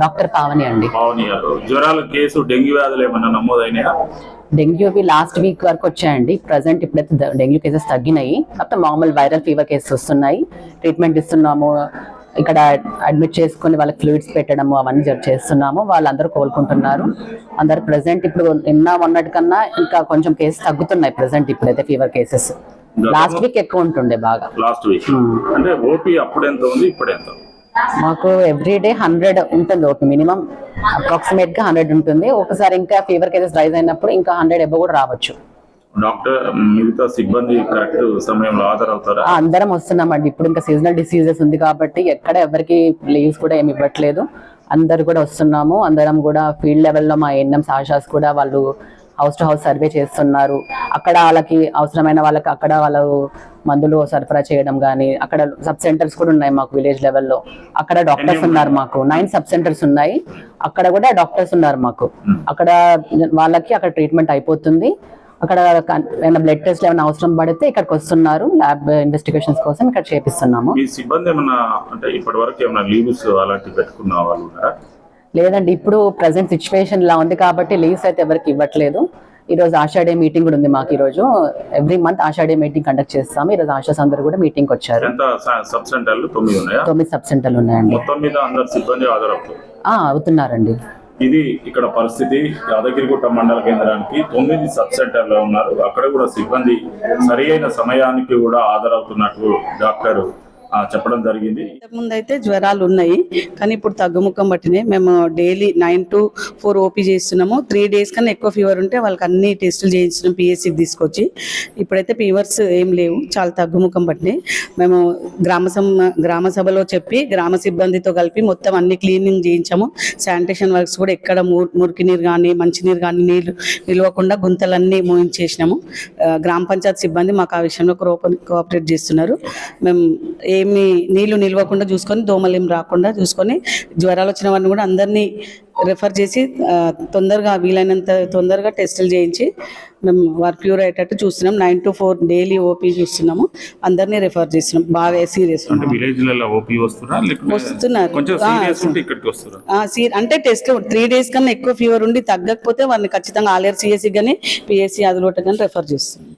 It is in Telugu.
డాక్టర్ పావని అండి. జ్వరాల కేసు డెంగ్యూ వ్యాధులు ఏమన్నా నమోదైనాయా? డెంగ్యూవి లాస్ట్ వీక్ వరకు వచ్చాయండి. ప్రజెంట్ ఇప్పుడైతే డెంగ్యూ కేసెస్ తగ్గినాయి. కాకపోతే మామూలు వైరల్ ఫీవర్ కేసెస్ వస్తున్నాయి. ట్రీట్మెంట్ ఇస్తున్నాము. ఇక్కడ అడ్మిట్ చేసుకుని వాళ్ళకి ఫ్లూయిడ్స్ పెట్టడము అవన్నీ చేస్తున్నాము. వాళ్ళందరూ కోలుకుంటున్నారు. అందరు ప్రజెంట్ ఇప్పుడు నిన్న మొన్నటి కన్నా ఇంకా కొంచెం కేసెస్ తగ్గుతున్నాయి ప్రజెంట్ ఇప్పుడైతే ఫీవర్ కేసెస్ లాస్ట్ వీక్ ఎక్కువ ఉంటుండే బాగా. లాస్ట్ వీక్ అంటే ఓపీ అప్పుడు ఎంత ఉంది? ఇప్పుడు ఎంత మాకు ఎవ్రీ డే హండ్రెడ్ ఉంటుంది ఒకటి మినిమం. అప్రాక్సిమేట్గా హండ్రెడ్ ఉంటుంది. ఒకసారి ఇంకా ఫీవర్ కేసెస్ రైజ్ అయినప్పుడు ఇంకా హండ్రెడ్ ఎబో కూడా రావచ్చు. డాక్టర్ మిగతా సిబ్బంది కరెక్ట్ సమయంలో హాజరవుతారా? అందరం వస్తున్నామండి. ఇప్పుడు ఇంకా సీజనల్ డిసీజెస్ ఉంది కాబట్టి ఎక్కడ ఎవరికి లీవ్స్ కూడా ఏమి ఇవ్వట్లేదు. అందరు కూడా వస్తున్నాము. అందరం కూడా ఫీల్డ్ లెవెల్లో మా ఎన్ఎం ఆశాస్ కూడా వాళ్ళు హౌస్ టు హౌస్ సర్వే చేస్తున్నారు. అక్కడ వాళ్ళకి అవసరమైన వాళ్ళకి అక్కడ వాళ్ళు మందులు సరఫరా చేయడం కానీ అక్కడ సబ్ సెంటర్స్ కూడా ఉన్నాయి మాకు విలేజ్ లెవెల్లో అక్కడ డాక్టర్స్ ఉన్నారు మాకు. నైన్ సబ్ సెంటర్స్ ఉన్నాయి. అక్కడ కూడా డాక్టర్స్ ఉన్నారు మాకు. అక్కడ వాళ్ళకి అక్కడ ట్రీట్మెంట్ అయిపోతుంది. అక్కడ ఏమైనా బ్లడ్ టెస్ట్ ఏమైనా అవసరం పడితే ఇక్కడికి వస్తున్నారు. ల్యాబ్ ఇన్వెస్టిగేషన్స్ కోసం ఇక్కడ చేపిస్తున్నాము. మీ సిబ్బంది ఏమన్నా అంటే ఇప్పటి వరకు ఏమైనా లీవ్స్ అలాంటివి పెట్టుకున్న వాళ్ళు ఉన్నారా? లేదండి ఇప్పుడు ప్రజెంట్ సిచ్యువేషన్ లా ఉంది కాబట్టి లీవ్స్ అయితే ఎవరికి ఇవ్వట్లేదు. ఈ రోజు ఆషాఢే మీటింగ్ కూడా ఉంది మాకు ఈ రోజు ఎవ్రీ మంత్ ఆషాఢే మీటింగ్ కండక్ట్ చేస్తాము. ఈ రోజు ఆశాస్ అందరూ కూడా మీటింగ్ వచ్చారు. సబ్ సెంటర్లు తొమ్మిది ఉన్నాయా? తొమ్మిది సబ్ సెంటర్లు ఉన్నాయండి. మొత్తం మీద అందరు సిబ్బంది హాజరవుతారు. ఆ, అవుతున్నారండి. ఇది ఇక్కడ పరిస్థితి. యాదగిరిగుట్ట మండల కేంద్రానికి తొమ్మిది సబ్ సెంటర్లో ఉన్నారు. అక్కడ కూడా సిబ్బంది సరి అయిన సమయానికి కూడా హాజరవుతున్నట్టు డాక్టర్ చెప్పడం జరిగింది. ముందు అయితే జ్వరాలు ఉన్నాయి కానీ ఇప్పుడు తగ్గుముఖం బట్టినే మేము daily nine to four OP చేస్తున్నాము. త్రీ డేస్ కన్నా ఎక్కువ ఫీవర్ ఉంటే వాళ్ళకి అన్ని టెస్టులు చేయించినాం పిఎస్సికి తీసుకొచ్చి. ఇప్పుడైతే ఫీవర్స్ ఏం లేవు చాలా తగ్గుముఖం పట్టినాయి మేము గ్రామ సభ గ్రామ సభలో చెప్పి గ్రామ సిబ్బందితో కలిపి మొత్తం అన్ని క్లీనింగ్ చేయించాము. శానిటేషన్ వర్క్స్ కూడా ఎక్కడ మురికి నీరు కానీ మంచినీరు కానీ నీళ్ళు నిలవకుండా గుంతలన్నీ మోయించేసినాము. గ్రామ పంచాయత్ సిబ్బంది మాకు ఆ విషయంలో కోఆపరేట్ చేస్తున్నారు. మేము ఏ ఏమి నీళ్ళు నిలవకుండా చూసుకొని దోమలు ఏం రాకుండా చూసుకొని జ్వరాలు వచ్చిన వారిని కూడా అందరినీ రెఫర్ చేసి తొందరగా వీలైనంత తొందరగా టెస్టులు చేయించి మేము వారు క్యూర్ అయ్యేటట్టు చూస్తున్నాం. Nine to four daily OP చూస్తున్నాము. అందరినీ రెఫర్ చేస్తున్నాం. బాగా సీరియస్ వస్తున్నారు. అంటే టెస్ట్ త్రీ డేస్ కన్నా ఎక్కువ ఫీవర్ ఉండి తగ్గకపోతే వారిని ఖచ్చితంగా ఆల్ఆర్ సిఎస్సి కానీ పిఎస్సి అదిలోట కానీ రెఫర్ చేస్తున్నాం.